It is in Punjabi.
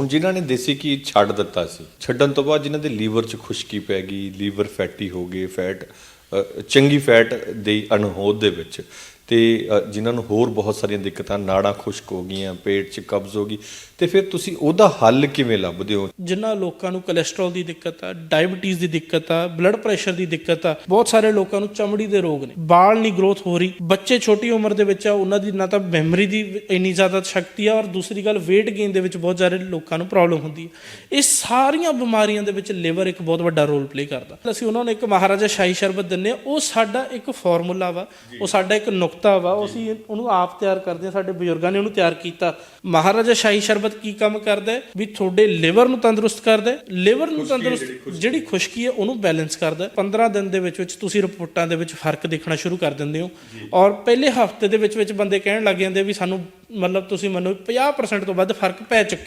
ਹੁਣ ਜਿਨ੍ਹਾਂ ਨੇ ਦੇਸੀ ਘੀ ਛੱਡ ਦਿੱਤਾ ਸੀ, ਛੱਡਣ ਤੋਂ ਬਾਅਦ ਜਿਨ੍ਹਾਂ ਦੇ ਲੀਵਰ 'ਚ ਖੁਸ਼ਕੀ ਪੈ ਗਈ, ਲੀਵਰ ਫੈਟੀ ਹੋ ਗਏ, ਫੈਟ ਚੰਗੀ ਫੈਟ ਦੀ ਅਣਹੋਦ ਦੇ ਵਿੱਚ ਤੇ ਅ, ਜਿਨ੍ਹਾਂ ਨੂੰ ਹੋਰ ਬਹੁਤ ਸਾਰੀਆਂ ਦਿੱਕਤਾਂ ਨਾੜਾਂ ਖੁਸ਼ਕ ਹੋ ਗਈਆਂ ਪੇਟ 'ਚ ਕਬਜ਼ ਹੋ ਗਈ ਤੇ ਫਿਰ ਤੁਸੀਂ ਉਹਦਾ ਹੱਲ ਕਿਵੇਂ ਲੱਭਦੇ ਹੋ? ਜਿਨ੍ਹਾਂ ਲੋਕਾਂ ਨੂੰ ਕੋਲੇਸਟ੍ਰੋਲ ਦੀ ਦਿੱਕਤ ਆ ਡਾਇਬੀਟੀਜ਼ ਦੀ ਦਿੱਕਤ ਆ ਬਲੱਡ ਪ੍ਰੈਸ਼ਰ ਦੀ ਦਿੱਕਤ ਆ ਬਹੁਤ ਸਾਰੇ ਲੋਕਾਂ ਨੂੰ ਚਮੜੀ ਦੇ ਰੋਗ ਨੇ। ਬਾਲ ਨਹੀਂ ਗਰੋਥ ਹੋ ਰਹੀ ਬੱਚੇ ਛੋਟੀ ਉਮਰ ਦੇ ਵਿੱਚ ਆ ਉਹਨਾਂ ਦੀ ਨਾ ਤਾਂ ਮੈਮਰੀ ਦੀ ਇੰਨੀ ਜ਼ਿਆਦਾ ਸ਼ਕਤੀ ਆ ਔਰ ਦੂਸਰੀ ਗੱਲ weight gain ਦੇ ਵਿੱਚ ਬਹੁਤ ਸਾਰੇ ਲੋਕਾਂ ਨੂੰ ਪ੍ਰੋਬਲਮ ਹੁੰਦੀ ਹੈ ਇਹ ਸਾਰੀਆਂ ਬਿਮਾਰੀਆਂ ਦੇ ਵਿੱਚ ਲਿਵਰ ਇੱਕ ਬਹੁਤ ਵੱਡਾ ਰੋਲ ਪਲੇ ਕਰਦਾ। ਅਸੀਂ ਉਹਨਾਂ ਨੂੰ ਇੱਕ ਮਹਾਰਾਜਾ ਸ਼ਾਹੀ ਸ਼ਰਬਤ ਦਿੰਨੇ ਆ ਉਹ ਸਾਡਾ ਇੱਕ ਫਾਰਮੂਲਾ ਵਾ ਉਹ ਸਾਡਾ ਇੱਕ ਨੁਕਤਾ ਨੁਕਤਾ ਵਾ ਉਹ ਅਸੀਂ ਉਹਨੂੰ ਆਪ ਤਿਆਰ ਕਰਦੇ ਆ ਸਾਡੇ ਬਜ਼ੁਰਗਾਂ ਨੇ ਉਹਨੂੰ ਤਿਆਰ ਕੀਤਾ। ਮਹਾਰਾਜਾ ਸ਼ਾਹੀ ਸ਼ਰਬਤ ਕੀ ਕੰਮ ਕਰਦਾ ਹੈ? ਵੀ ਤੁਹਾਡੇ ਲਿਵਰ ਨੂੰ ਤੰਦਰੁਸਤ ਕਰਦਾ ਹੈ। ਲਿਵਰ ਨੂੰ ਤੰਦਰੁਸਤ ਜਿਹੜੀ ਖੁਸ਼ਕੀ ਹੈ ਉਹਨੂੰ ਬੈਲੈਂਸ ਕਰਦਾ ਹੈ। 15 ਦਿਨ ਦੇ ਵਿੱਚ ਵਿੱਚ ਤੁਸੀਂ ਰਿਪੋਰਟਾਂ ਦੇ ਵਿੱਚ ਫ਼ਰਕ ਦੇਖਣਾ ਸ਼ੁਰੂ ਕਰ ਦਿੰਦੇ ਹੋ। ਔਰ ਪਹਿਲੇ ਹਫ਼ਤੇ ਦੇ ਵਿੱਚ ਵਿੱਚ ਬੰਦੇ ਕਹਿਣ ਲੱਗ ਜਾਂਦੇ ਵੀ ਸਾਨੂੰ ਮਤਲਬ ਤੁਸੀਂ ਮੈਨੂੰ 50% ਤੋਂ ਵੱਧ ਫ਼ਰਕ ਪੈ ਚੁੱਕਿਆ।